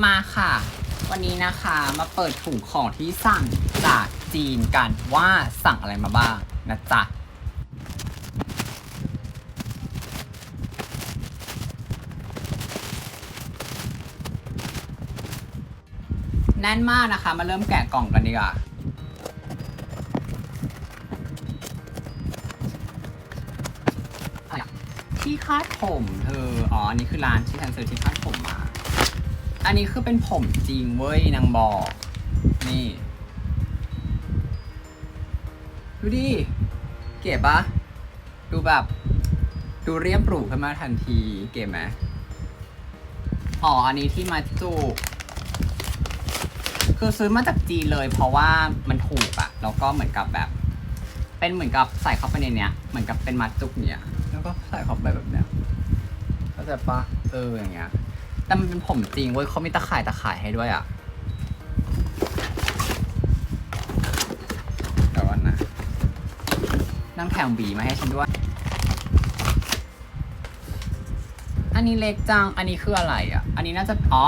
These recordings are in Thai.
มาค่ะ วันนี้นะคะมาเปิดถุงของที่สั่งจากจีนกันว่าสั่งอะไรมาบ้างนะจ๊ะแน่นมากนะคะ มาเริ่มแกะกล่องกันดีกว่าอะไรที่คาดผมเธอ อ๋อ อันนี้คือร้านที่ฉันซื้อที่คาดผมมา อันนี้คือเป็นผมจริงเว้ยนางบอก นี่ ดูดิ เก๋ปะดูแบบ ดูเรียบหรูขึ้นมาทันที เก๋ไหมอ๋อ อันนี้ที่มาจูกคือซื้อมาจากจีนเลย เพราะว่ามันถูกอะแล้วก็เหมือนกับแบบ เป็นเหมือนกับใส่เข้าไปในเนี้ย เหมือนกับเป็นมัดจุกเนี้ยแล้วก็ใส่เข้าไปแบบเนี้ยเข้าใจปะเอออย่างเงี้ย แต่มันเป็นผมจริงเว้ยเขามีตะข่ายตะข่ายให้ด้วยอะเดี๋ยวก่อนนะ นั่งแถมหวีมาให้ฉันด้วย อันนี้เล็กจัง อันนี้คืออะไรอะ อันนี้น่าจะ อ๋อ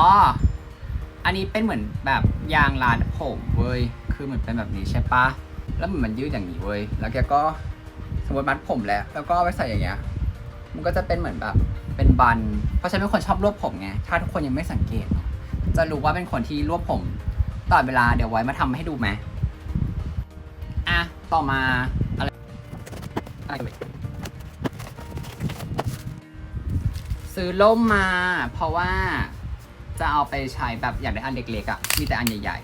อันนี้เป็นเหมือนแบบยางรัดผมเว้ย คือเหมือนเป็นแบบนี้ใช่ปะ แล้วเหมือนมันยืดอย่างนี้เว้ย แล้วแกก็สมมติมัดผมแล้ว แล้วก็เอาไปใส่อย่างเงี้ย มันก็จะเป็นเหมือนแบบเป็นบัน เพราะฉันเป็นคนชอบรวบผมไง ถ้าทุกคนยังไม่สังเกต จะรู้ว่าเป็นคนที่รวบผมตลอดเวลาเดี๋ยวไว้มาทำให้ดูไหมอะ ต่อมาอะไรอะไรเว้ยซื้อล่มมา เพราะว่าจะเอาไปใช้แบบอยากได้อันเล็กๆอะ่ะ มีแต่อันใหญ่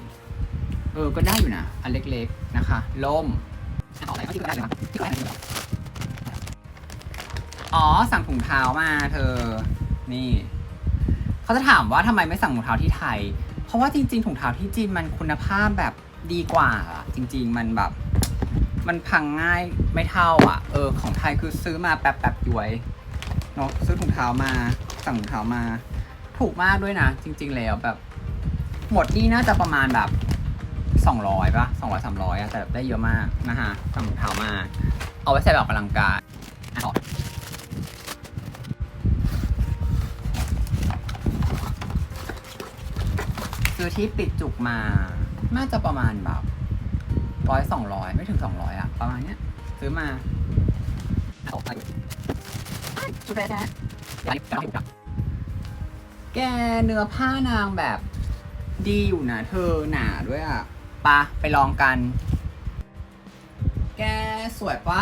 ๆ เออ ก็ได้อยู่นะ อันเล็กๆ นะคะ ล่มออะไรที่ก็ได้เลยมั้ยที่ก็ได้เลย อ๋อ สั่งถุงเท้ามาเธอ นี่ เขาจะถามว่าทำไมไม่สั่งถุงเท้าที่ไทย เพราะว่าจริง ๆ ถุงเท้าที่จีนมันคุณภาพแบบดีกว่าจริง ๆ มันแบบ มันพังง่ายไม่เท่าอะ เออ ของไทยคือซื้อมาแป๊บแป๊บย้วยเนาะซื้อถุงเท้ามา สั่งถุงเท้ามา ถูกมากด้วยนะ จริง ๆ แล้วแบบ หมดนี่น่าจะประมาณแบบสองร้อยป่ะสองร้อยสามร้อยอะแต่ได้เยอะมากนะฮะสั่งถุงเท้ามา เอาไว้ใส่แบบออกกำลังกายอะต่อ ซื้อที่ปิดจุกมา น่าจะประมาณแบบร้อยสองร้อยไม่ถึงสองร้อยอะประมาณเนี้ย ซื้อมาเอาไปชุดแรกนะเดี๋ยวเดี๋ยวเดี๋ยวแกเนื้อผ้านางแบบดีอยู่นะเธอหนาด้วยอะปะไปลองกัน แกสวยปะ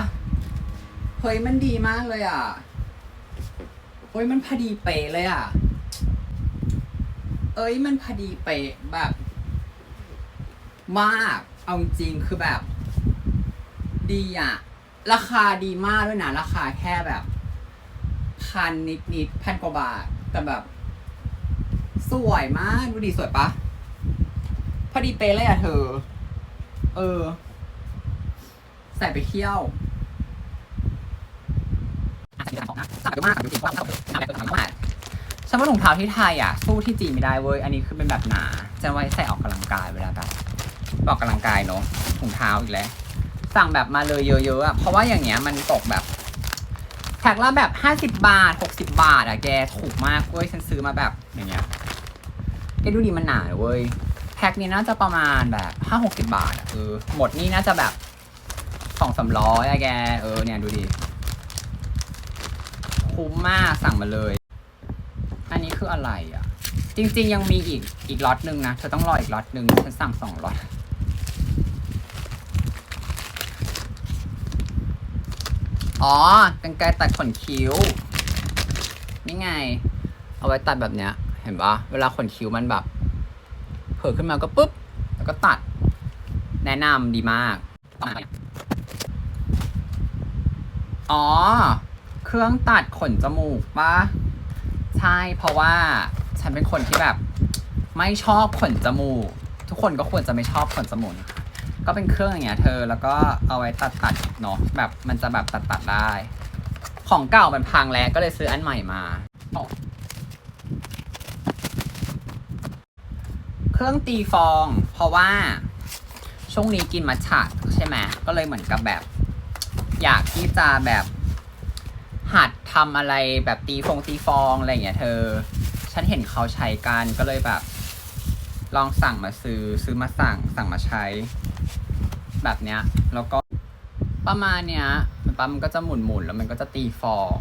เฮ้ยมันดีมากเลยอะเฮ้ยมันพอดีเป๊ะเลยอะ เอ้ยมันพอดีเป๊ะแบบ มากเอาจริงคือแบบ ดีอะราคาดีมากด้วยนะ ราคาแค่แบบพันนิดๆพันกว่าบาท แต่แบบ สวยมาก ดูดิสวยปะพอดีเป๊ะเลยอะเธอ เออ ใส่ไปเที่ยวอะใส่ของนะสั่งไปมากสั่งไปถึงว่าสั่งไปสั่งไปสั่งมาก ฉันว่าถุงเท้าที่ไทยอะ สู้ที่จีนไม่ได้เว้ย อันนี้คือเป็นแบบหนาจะไว้ใส่ออกกำลังกายเวลาแบบออกกำลังกายเนาะถุงเท้าอีกแล้ว สั่งแบบมาเลยเยอะๆอะเพราะว่าอย่างเงี้ยมันตกแบบแท็กละแบบห้าสิบบาทหกสิบบาทอะแกถูกมากเว้ยฉันซื้อมาแบบอย่างเงี้ยแกดูดิมันหนาเว้ยแพ็คนี้น่าจะประมาณแบบห้าหกสิบบาทอะเออหมดนี่น่าจะแบบสองสามร้อยอะแก เออเนี่ยดูดิ คุ้มมากสั่งมาเลย อะไรอะ จริง ๆ ยังมีอีกอีกล็อตหนึ่งนะ เธอต้องรออีกล็อตหนึ่งฉันสั่งสองล็อตอ๋อกันไกรตัดขนคิ้ว นี่ไง เอาไว้ตัดแบบเนี้ย เห็นปะเวลาขนคิ้วมันแบบเผลอขึ้นมาก็ปุ๊บ แล้วก็ตัด แนะนำดีมาก อ๋อ เครื่องตัดขนจมูกปะ ใช่เพราะว่าฉันเป็นคนที่แบบไม่ชอบขนจมูก ทุกคนก็ควรจะไม่ชอบขนจมูกนะคะก็เป็นเครื่องอย่างเงี้ยเธอแล้วก็เอาไว้ตัดตัดเนาะแบบมันจะแบบตัดตัดได้ ของเก่ามันพังแล้วก็เลยซื้ออันใหม่มาเครื่องตีฟอง เพราะว่าช่วงนี้กินมัทฉะใช่ไหมก็เลยเหมือนกับแบบ อยากที่จะแบบ หัดทำอะไรแบบตีฟงตีฟองอะไรอย่างเงี้ยเธอ ฉันเห็นเขาใช้กันก็เลยแบบ ลองสั่งมาซื้อซื้อมาสั่งสั่งมาใช้ แบบเนี้ย แล้วก็ประมาณเนี้ยมันปั๊มมันก็จะหมุนหมุนแล้วมันก็จะตีฟอง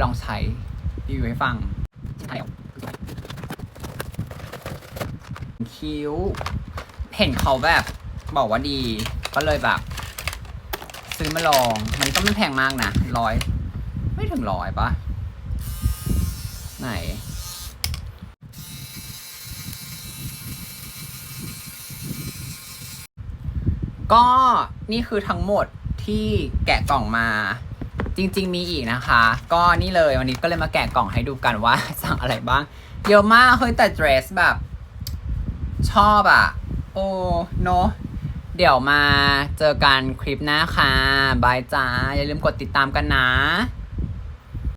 ลองใช้รีวิวให้ฟังคิ้ว เห็นเขาแบบบอกว่าดี ก็เลยแบบ ซื้อมาลอง มันก็ไม่แพงมากนะร้อย ไม่ถึงร้อยปะไหน ก็นี่คือทั้งหมดที่แกะกล่องมา จริง ๆ มีอีกนะคะ ก็นี่เลยวันนี้ก็เลยมาแกะกล่องให้ดูกันว่า สั่งอะไรบ้าง เยอะมากเฮ้ยแต่เดรสแบบ ชอบอะโอ้เนอะเดี๋ยวมาเจอกันคลิปหน้าค่ะ บายจ้า อย่าลืมกดติดตามกันนะ